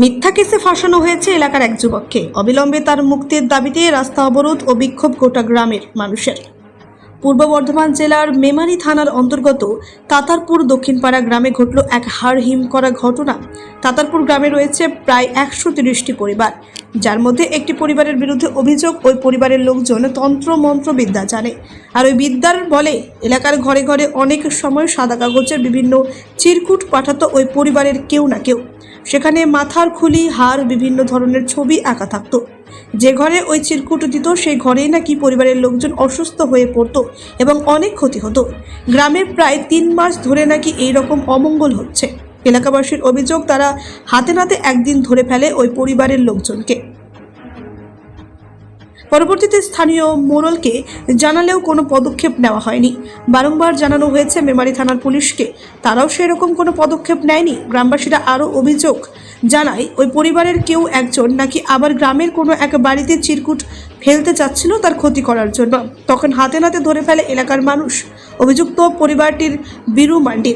মিথ্যা কেসে ফাঁসানো হয়েছে এলাকার এক যুবককে। অবিলম্বে তার মুক্তির দাবিতে রাস্তা অবরোধ ও বিক্ষোভ গোটা গ্রামের মানুষের। পূর্ব বর্ধমান জেলার মেমারি থানার অন্তর্গত তাতারপুর দক্ষিণপাড়া গ্রামে ঘটল এক হাড় হিম করা ঘটনা। তাতারপুর গ্রামে রয়েছে প্রায় একশো তিরিশটি পরিবার। যার মধ্যে একটি পরিবারের বিরুদ্ধে অভিযোগ, ওই পরিবারের লোকজন তন্ত্র মন্ত্র বিদ্যা জানে। আর ওই বিদ্যার বলে, এলাকার ঘরে ঘরে অনেক সময় সাদা কাগজের বিভিন্ন চিরকুট পাঠাতো ওই পরিবারের কেউ না কেউ। সেখানে মাথার খুলি, হার, বিভিন্ন ধরনের ছবি আঁকা থাকতো। যে ঘরে ওই চিরকুট দিত, সেই ঘরেই নাকি পরিবারের লোকজন অসুস্থ হয়ে পড়তো এবং অনেক ক্ষতি হতো। গ্রামে প্রায় তিন মাস ধরে নাকি এই রকম অমঙ্গল হচ্ছে। এলাকাবাসীর অভিযোগ, তারা হাতে নাতে একদিন ধরে ফেলে ওই পরিবারের লোকজনকে। পরবর্তীতে স্থানীয় মোড়লকে জানালেও কোনো পদক্ষেপ নেওয়া হয়নি। বারংবার জানানো হয়েছে মেমারি থানার পুলিশকে, তারাও সেরকম কোনো পদক্ষেপ নেয়নি। গ্রামবাসীরা আরও অভিযোগ জানায়, ওই পরিবারের কেউ একজন নাকি আবার গ্রামের কোনো এক বাড়িতে চিরকুট ফেলতে চাচ্ছিল তার ক্ষতি করার জন্য। তখন হাতে নাতে ধরে ফেলে এলাকার মানুষ। অভিযুক্ত পরিবারটির বীরু মান্ডি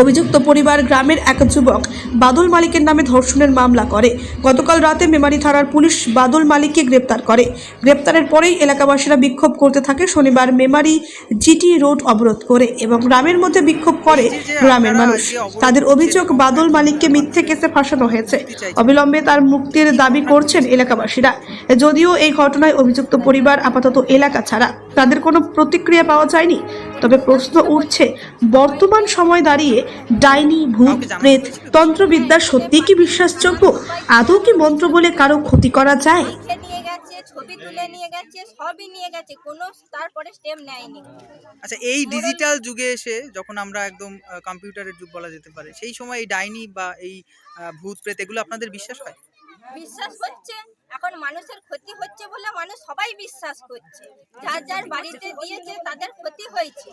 অভিযুক্ত পরিবার গ্রামের এক যুবক বাদল মালিকের নামে ধর্ষণের মামলা করে। গতকাল রাতে মেমারি থানার পুলিশ বাদল মালিককে গ্রেপ্তার করে। গ্রেপ্তারের পরেই এলাকাবাসীরা বিক্ষোভ করতে থাকে শনিবার মেমারি জিটি রোড অবরোধ করে এবং গ্রামের মধ্যে বিক্ষোভ করে গ্রামের মানুষ। তাদের অভিযোগ বাদল মালিককে মিথ্যে কেসে ফাঁসানো হয়েছে। অবিলম্বে তার মুক্তির দাবি করছেন এলাকাবাসীরা। যদিও এই ঘটনায় অভিযুক্ত পরিবার আপাতত এলাকা ছাড়া। তাদের কোনো প্রতিক্রিয়া পাওয়া যায়নি? তবে প্রশ্ন উঠছে বর্তমান সময় দাঁড়িয়ে ডাইনি ভূত প্রেত তন্ত্রবিদ্যা সত্যি কি বিশ্বাসযোগ্য? আদৌ কি মন্ত্র বলে কারও ক্ষতি করা যায়? নিয়ে গেছে ছবি তুলে নিয়ে গেছে সবই নিয়ে গেছে কোনো তারপরে স্টেপ নেয়নি। আচ্ছা এই ডিজিটাল যুগে এসে যখন আমরা একদম কম্পিউটারের যুগ বলা যেতে পারে সেই সময় এই ডাইনি বা এই আহ, ভূত প্রেত এগুলো আপনাদের বিশ্বাস হয়? বিশ্বাস হচ্ছে এখন মানুষের ক্ষতি হচ্ছে বলে সবাই বিশ্বাস করছে। যার যার বাড়িতে দিয়েছে, তাদের ক্ষতি হয়েছে।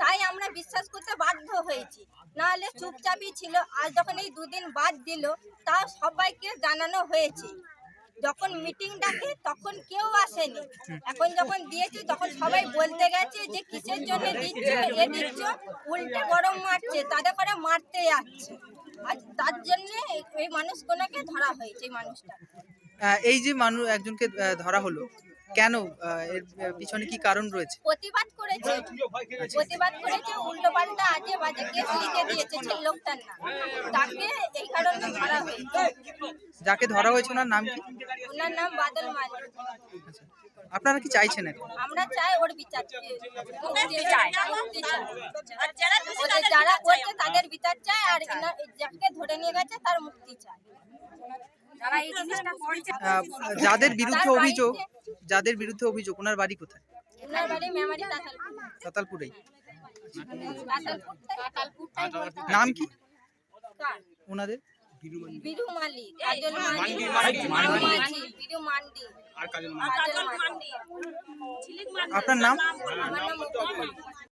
তাই আমরা বিশ্বাস করতে বাধ্য হয়েছি। নাহলে চুপচাপই ছিল। আজ যখন এই দুদিন বাদ দিল তা সবাইকে জানানো হয়েছে। যখন মিটিং ডাকে, তখন কেউ আসেনি। এখন যখন দিয়েছে, তখন সবাই বলতে গেছে যে, কিসের জন্য দিচ্ছ এ দিচ্ছ? উল্টে গরম মারছে, তাদের করে মারতে যাচ্ছে। আর তার জন্য এই মানুষ কোনাকে ধরা হয়েছে, এই মানুষটা। এই যে মানুষ একজনকে ধরা হলো কেন আহ, এর পিছনে কি কারণ রয়েছে? প্রতিবাদ করেছে প্রতিবাদ করেছে উল্টো পাল্টা আজে বাজে কেস লিখে দিয়েছে সেই লোকটার নাম। তাকে এই কারণে ধরা হয়েছে। যাকে ধরা হয়েছে ওনার নাম কি? ওনার নাম বাদল আচ্ছা। আপনারা কি চাইছেন এখন? আমরা চাই ওর বিচার মুক্তি চাই। মুক্তি যারা করছে তাদের বিচার চাই আর যাকে ধরে নিয়ে গেছে তার মুক্তি চাই যারা এই জিনিসটা করছে আহ, যাদের বিরুদ্ধে অভিযোগ যাদের বিরুদ্ধে অভিযোগ ওনার বাড়ি কোথায়? তাতালপুর। নাম কি? ওনাদের? আপনার নাম?